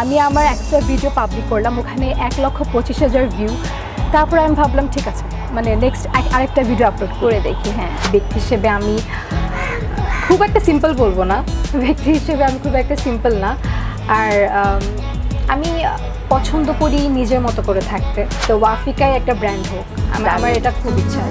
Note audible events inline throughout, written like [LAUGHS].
আমি আমার একটা ভিডিও পাবলিক করলাম ওখানে এক লক্ষ পঁচিশ হাজার ভিউ তারপর আমি ভাবলাম ঠিক আছে মানে নেক্সট আরেকটা ভিডিও আপলোড করে দেখি। হ্যাঁ ব্যক্তি হিসেবে আমি খুব একটা সিম্পল বলব না। ব্যক্তি হিসেবে আমি খুব একটা সিম্পল না। আর আমি পছন্দ করি নিজের মতো করে থাকতে। তো ওয়াফিকাই একটা ব্র্যান্ড হোক আমার আমার এটা খুব ইচ্ছা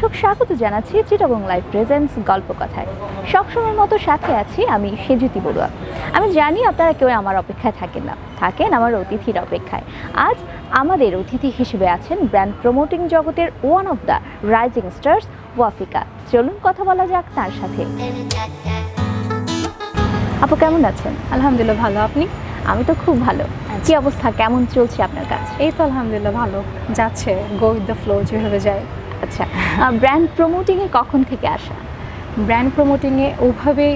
দর্শক স্বাগত জানাচ্ছি চিটাগং লাইভ প্রেজেন্স গল্প কথায়। সবসময়ের মতো সাথে আছি আমি সেজুতি বড়ুয়া। আমি জানি আপনারা কেউ আমার অপেক্ষায় থাকেন না। থাকেন আমার অতিথির অপেক্ষায়। আজ আমাদের অতিথি হিসেবে আছেন ব্র্যান্ড প্রমোটিং জগতের one of the rising stars Wafika. চলুন কথা বলা যাক তার সাথে। আপু কেমন আছেন? আলহামদুলিল্লাহ ভালো। আপনি? আমি তো খুব ভালো। কি অবস্থা? কেমন চলছে আপনার কাজ? এই তো আলহামদুলিল্লাহ ভালো। যাচ্ছে গো উইথ দ্য ফ্লো যেভাবে যায়। আচ্ছা ব্র্যান্ড প্রমোটিংয়ে কখন থেকে আসা? ব্র্যান্ড প্রমোটিংয়ে ওভাবে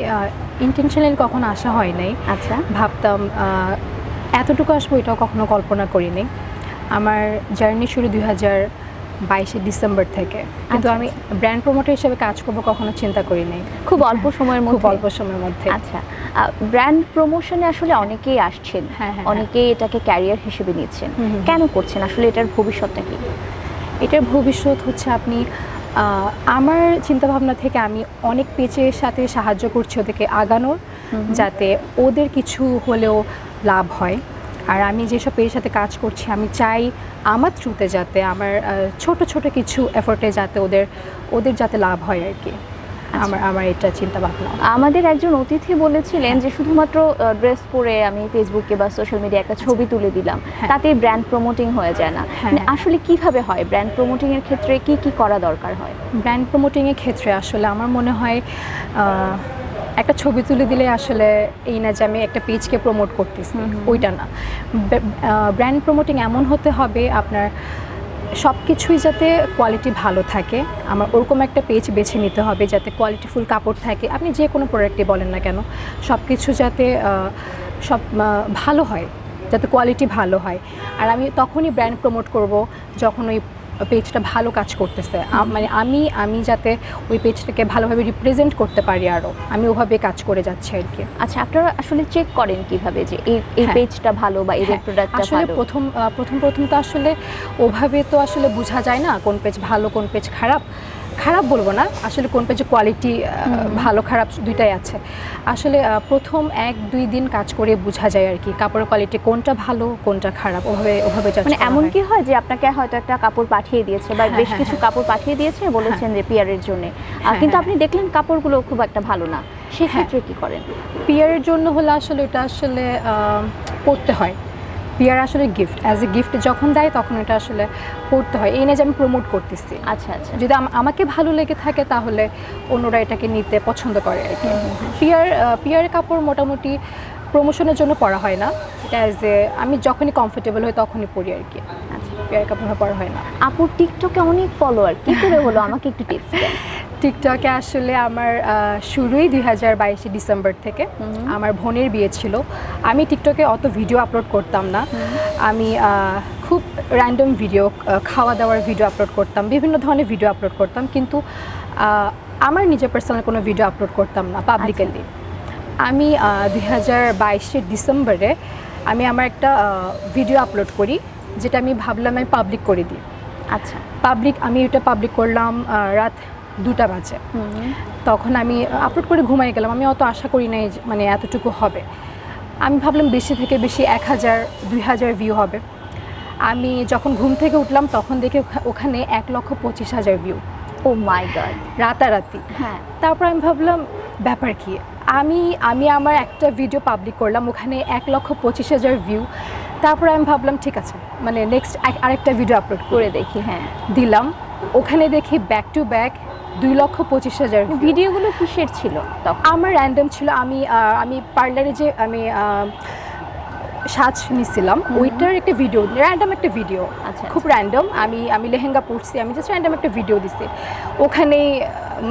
ইন্টেনশনালি কখনো আসা হয় নাই। আচ্ছা। ভাবতাম এতটুকু আসব এটাও কখনো কল্পনা করিনি আমার জার্নি শুরু দুই হাজার বাইশে ডিসেম্বর থেকে। কিন্তু আচ্ছা, আমি ব্র্যান্ড প্রমোটার হিসেবে কাজ করব কখনো চিন্তা করিনি খুব অল্প সময়ের মধ্যে। খুব অল্প সময়ের মধ্যে। আচ্ছা ব্র্যান্ড প্রমোশনে আসলে অনেকেই আসছেন। হ্যাঁ, হ্যাঁ, অনেকেই এটাকে ক্যারিয়ার হিসেবে নিচ্ছেন। কেন করছেন? আসলে এটার ভবিষ্যৎটা কি? এটার ভবিষ্যৎ হচ্ছে আপনি আমার চিন্তাভাবনা থেকে আমি অনেক পেজের সাথে সাহায্য করছি ওদেরকে আগানোর যাতে ওদের কিছু হলেও লাভ হয়। আর আমি যেসব পেজের সাথে কাজ করছি আমি চাই আমার থ্রুতে যাতে আমার ছোট ছোট কিছু এফোর্টে যাতে ওদের ওদের যাতে লাভ হয় আর কি। আমার আমার এটা চিন্তা ভাবনা আমাদের একজন অতিথি বলেছিলেন যে শুধুমাত্র ড্রেস পরে আমি ফেসবুকে বা সোশ্যাল মিডিয়ায় একটা ছবি তুলে দিলাম হ্যাঁ। তাতে ব্র্যান্ড প্রমোটিং হয়ে যায় না। হ্যাঁ, মানে হ্যাঁ। আসলে কীভাবে হয়? ব্র্যান্ড প্রমোটিং এর ক্ষেত্রে কি কি করা দরকার হয়? ব্র্যান্ড প্রমোটিংয়ের ক্ষেত্রে আসলে আমার মনে হয় একটা ছবি তুলে দিলে আসলে এই না যে আমি একটা পেজকে প্রমোট করতেছি। ওইটা না। ব্র্যান্ড প্রমোটিং এমন হতে হবে আপনার সব কিছুই যাতে কোয়ালিটি ভালো থাকে। আমার ওরকম একটা পেজ বেছে নিতে হবে যাতে কোয়ালিটিফুল কাপড় থাকে। আপনি যে কোনো প্রোডাক্টই বলেন না কেন সব কিছু যাতে সব ভালো হয়, যাতে কোয়ালিটি ভালো হয়। আর আমি তখনই ব্র্যান্ড প্রমোট করব যখন ওই পেজটা ভালো কাজ করতেছে। মানে আমি আমি যাতে ওই পেজটাকে ভালোভাবে রিপ্রেজেন্ট করতে পারি আরও আমি ওভাবে কাজ করে যাচ্ছি আর কি। আচ্ছা আপনারা আসলে চেক করেন কীভাবে যে এই এই হ্যাঁ। পেজটা ভালো বা এই প্রোডাক্ট প্রোডাক্টটা আসলে প্রথম প্রথম প্রথম তো আসলে ওভাবে তো আসলে বোঝা যায় না কোন পেজ ভালো কোন পেজ খারাপ। খারাপ বলব না আসলে কোন পেজে কোয়ালিটি ভালো খারাপ দুইটাই আছে। আসলে প্রথম এক দুই দিন কাজ করে বোঝা যায় আর কি কাপড়ের কোয়ালিটি কোনটা ভালো কোনটা খারাপ ওভাবে ওভাবে মানে এমন হয়। কি হয় যে আপনাকে হয়তো একটা কাপড় পাঠিয়ে দিয়েছে বা হ্যাঁ, বেশ হ্যাঁ, কিছু কাপড় পাঠিয়ে দিয়েছে বলেছেন যে পিয়ারের জন্য। হ্যাঁ, কিন্তু হ্যাঁ, আপনি দেখলেন কাপড়গুলো খুব একটা ভালো না সেক্ষেত্রে কি করেন? পিয়ারের জন্য হলে আসলে এটা আসলে পড়তে হয়। পিয়ার আসলে গিফট অ্যাজ এ গিফট যখন দেয় তখন এটা আসলে পড়তে হয়। এই নিয়ে যে আমি প্রমোট করতেছি। আচ্ছা আচ্ছা। যদি আমাকে ভালো লেগে থাকে তাহলে অন্যরা এটাকে নিতে পছন্দ করে আর কি। পিয়ার পিয়ার কাপড় মোটামুটি প্রমোশনের জন্য পরা হয় না। এটা অ্যাজ এ আমি যখনই কমফোর্টেবল হই তখনই পরি আর কি। আচ্ছা। পিয়ার কাপড় পরা হয় না। আপুর টিকটকে অনেক ফলোয়ার কি করে হলো? আমাকে একটু টিপস দেন। [LAUGHS] টিকটকে আসলে আমার শুরুই দুই হাজার বাইশে ডিসেম্বর থেকে আমার বোনের বিয়ে ছিল। আমি টিকটকে অত ভিডিও আপলোড করতাম না। আমি খুব র্যান্ডম ভিডিও খাওয়া দাওয়ার ভিডিও আপলোড করতাম বিভিন্ন ধরনের ভিডিও আপলোড করতাম। কিন্তু আমার নিজের পার্সোনাল কোনো ভিডিও আপলোড করতাম না পাবলিকালি আমি দুই হাজার বাইশের ডিসেম্বরে আমি আমার একটা ভিডিও আপলোড করি যেটা আমি ভাবলাম আমি পাবলিক করে দিই। আচ্ছা। পাবলিক আমি এটা পাবলিক করলাম রাত দুটা বাজে। তখন আমি আপলোড করে ঘুমাই গেলাম। আমি অত আশা করি নাই মানে এতটুকু হবে। আমি ভাবলাম বেশি থেকে বেশি এক হাজার দুই হাজার ভিউ হবে। আমি যখন ঘুম থেকে উঠলাম তখন দেখে ওখানে এক লক্ষ পঁচিশ হাজার ভিউ ও মাই গড রাতারাতি। হ্যাঁ। তারপর আমি ভাবলাম ব্যাপার কি? আমি আমি আমার একটা ভিডিও পাবলিক করলাম ওখানে এক লক্ষ পঁচিশ হাজার ভিউ তারপর আমি ভাবলাম ঠিক আছে মানে নেক্সট আরেকটা ভিডিও আপলোড করে। দেখি হ্যাঁ। দিলাম। ওখানে দেখি ব্যাক টু ব্যাক দুই লক্ষ পঁচিশ হাজার ভিডিওগুলো কিসের ছিল? আমার র্যান্ডম ছিল আমি আমি পার্লারে যে আমি সাজ নিছিলাম ওইটার একটা ভিডিও র্যান্ডম একটা ভিডিও আচ্ছা, খুব র্যান্ডম আমি আমি লেহেঙ্গা পরছি আমি জাস্ট র্যান্ডম একটা ভিডিও দিছি। ওখানেই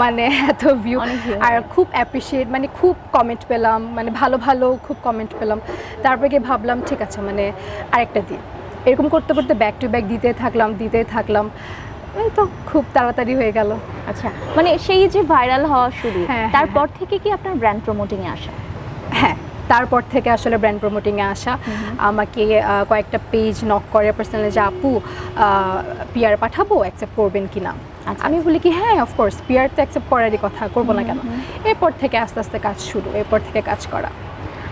মানে এত ভিউ আর খুব অ্যাপ্রিসিয়েট মানে খুব কমেন্ট পেলাম মানে ভালো ভালো খুব কমেন্ট পেলাম। তারপরে গিয়ে ভাবলাম ঠিক আছে মানে আরেকটা দিন। এরকম করতে করতে ব্যাক টু ব্যাক দিতে থাকলাম দিতে থাকলাম। এই তো খুব তাড়াতাড়ি হয়ে গেল। আচ্ছা মানে সেই যে ভাইরাল হওয়া শুরু হ্যাঁ, হ্যাঁ, তারপর থেকে কি আপনার ব্র্যান্ড প্রমোটিং এ আসা? হ্যাঁ তারপর থেকে আসলে ব্র্যান্ড প্রমোটিংয়ে আসা। আমাকে কয়েকটা পেজ নক করে পার্সোনালি যে আপু পিয়ার পাঠাবো অ্যাকসেপ্ট করবেন কি না আচ্ছা, আমি বলি কি হ্যাঁ অফকোর্স পিয়ার তো অ্যাকসেপ্ট করারই কথা করব না কেন? এরপর থেকে আস্তে আস্তে কাজ শুরু এরপর থেকে কাজ করা।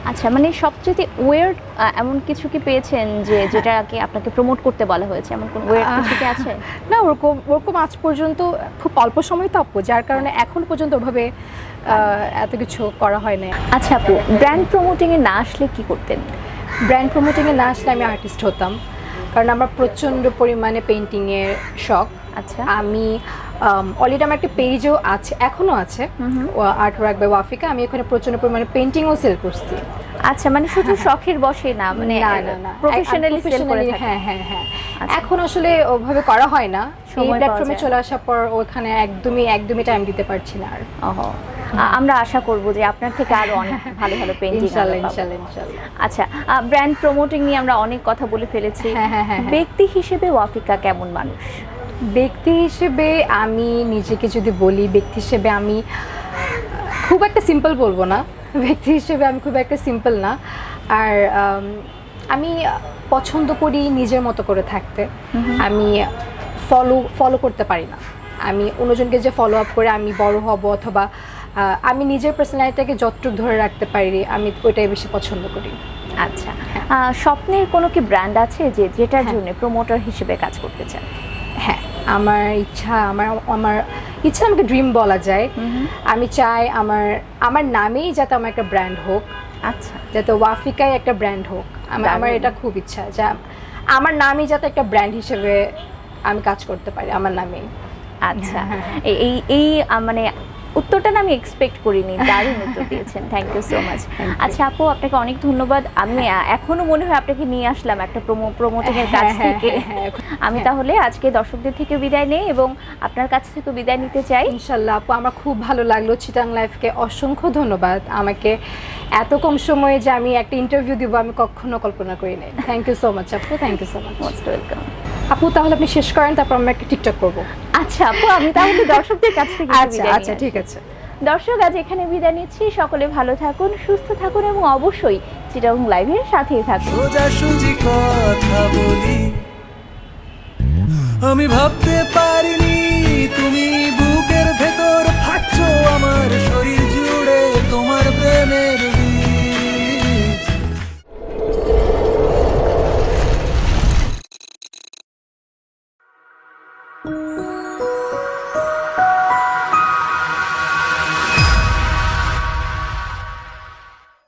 আচ্ছা মানে সবচেয়ে ওয়ার্ড এমন কিছু কি পেয়েছেন যে যেটাকে আপনাকে প্রমোট করতে বলা হয়েছে? এমন কোন ওয়ার্ড কিছু কি আছে? না ওরকম ওরকম আজ পর্যন্ত খুব অল্প সময় তো আপু যার কারণে এখন পর্যন্ত ওভাবে এত কিছু করা হয় না আচ্ছা আপু ব্র্যান্ড প্রমোটিং এ না আসলে কি করতেন? ব্র্যান্ড প্রমোটিংয়ে না আসলে আমি আর্টিস্ট হতাম কারণ আমার প্রচণ্ড পরিমাণে পেন্টিংয়ের শখ। আচ্ছা। আমি অলরেডি আমার একটা পেজও আছে এখনও আছে। আর্ট ওয়ার্ক বাই ওয়াফিকা আমি এখানে প্রচণ্ড পরিমাণে পেন্টিংও সেল করছি। আচ্ছা মানে শুধু [LAUGHS] শখের বসে না মানে প্রফেশনালি সেল করে হ্যাঁ হ্যাঁ হ্যাঁ। আচ্ছা। এখন আসলে ওভাবে করা হয় না। এই প্ল্যাটফর্মে চলে আসার পর ওখানে একদমই একদমই টাইম দিতে পারছি না আর। আমরা আশা করব যে আপনার থেকে আরও অনেক [LAUGHS] ভালো ভালো পেন্টিং ইনশাল্লাহ ইনশাল্লাহ ইনশাল্লাহ। আচ্ছা ব্র্যান্ড প্রমোটিং নিয়ে আমরা অনেক কথা বলে ফেলেছি। হ্যাঁ, হ্যাঁ, হ্যাঁ। ব্যক্তি হিসেবে ওয়াফিকা কেমন মানুষ? ব্যক্তি হিসেবে আমি নিজেকে যদি বলি ব্যক্তি হিসেবে আমি খুব একটা সিম্পল বলব না। ব্যক্তি হিসেবে আমি খুব একটা সিম্পল না। আর আমি পছন্দ করি নিজের মতো করে থাকতে। আমি ফলো ফলো করতে পারি না। আমি অন্যজনকে যে ফলো আপ করে আমি বড় হব অথবা আমি নিজের পার্সোনালিটিটাকে যতটুকু ধরে রাখতে পারি আমি ওইটাই বেশি পছন্দ করি। আচ্ছা। স্বপ্নের কোনো কি ব্র্যান্ড আছে যে যেটার হ্যাঁ। জন্য প্রমোটার হিসেবে কাজ করতে চান? হ্যাঁ আমার ইচ্ছা আমার আমার ইচ্ছা আমাকে ড্রিম বলা যায়। আমি চাই আমার আমার নামেই যাতে আমার একটা ব্র্যান্ড হোক। আচ্ছা। যাতে ওয়াফিকাই একটা ব্র্যান্ড হোক। আমার আমার এটা খুব ইচ্ছা যে আমার নামই যাতে একটা ব্র্যান্ড হিসেবে আমি কাজ করতে পারি আমার নামেই। আচ্ছা। এই এই- এই মানে উত্তরটা না আমি এক্সপেক্ট করিনি দারুণ উত্তর দিয়েছেন থ্যাংক ইউ সো মাচ আচ্ছা আপু আপনাকে অনেক ধন্যবাদ আমি এখনও মনে হয় আপনাকে নিয়ে আসলাম একটা প্রোমো প্রমোটিং এর কাছ হ্যাঁ, হ্যাঁ, থেকে। হ্যাঁ, হ্যাঁ। [LAUGHS] আমি তাহলে আজকে দর্শকদের থেকে বিদায় নেই এবং আপনার কাছ থেকে বিদায় নিতে চাই। ইনশাল্লাহ আপু আমার খুব ভালো লাগল চিটাং লাইফকে অসংখ্য ধন্যবাদ। আমাকে এত কম সময়ে যে আমি একটা ইন্টারভিউ দিব আমি কখনো কল্পনা করি নাই থ্যাংক ইউ সো মাচ আপু thank you so much most welcome আপু তাহলে আপনি শেষ করেন তারপর আমরা একটা টিকটক করব। আচ্ছা আপু আমি তাহলে দর্শকদের কাছ থেকে আচ্ছা আচ্ছা ঠিক আছে। দর্শক আজ এখানে বিদায় নিচ্ছি। সকলে ভালো থাকুন সুস্থ থাকুন এবং অবশ্যই চিটাং লাইভের সাথেই থাকুন। সোজাসুজি কথা বলি। আমি ভাবতে পারিনি তুমি বুকের ভেতর ফাটছো আমার শরীর জুড়ে তোমার প্রেমে।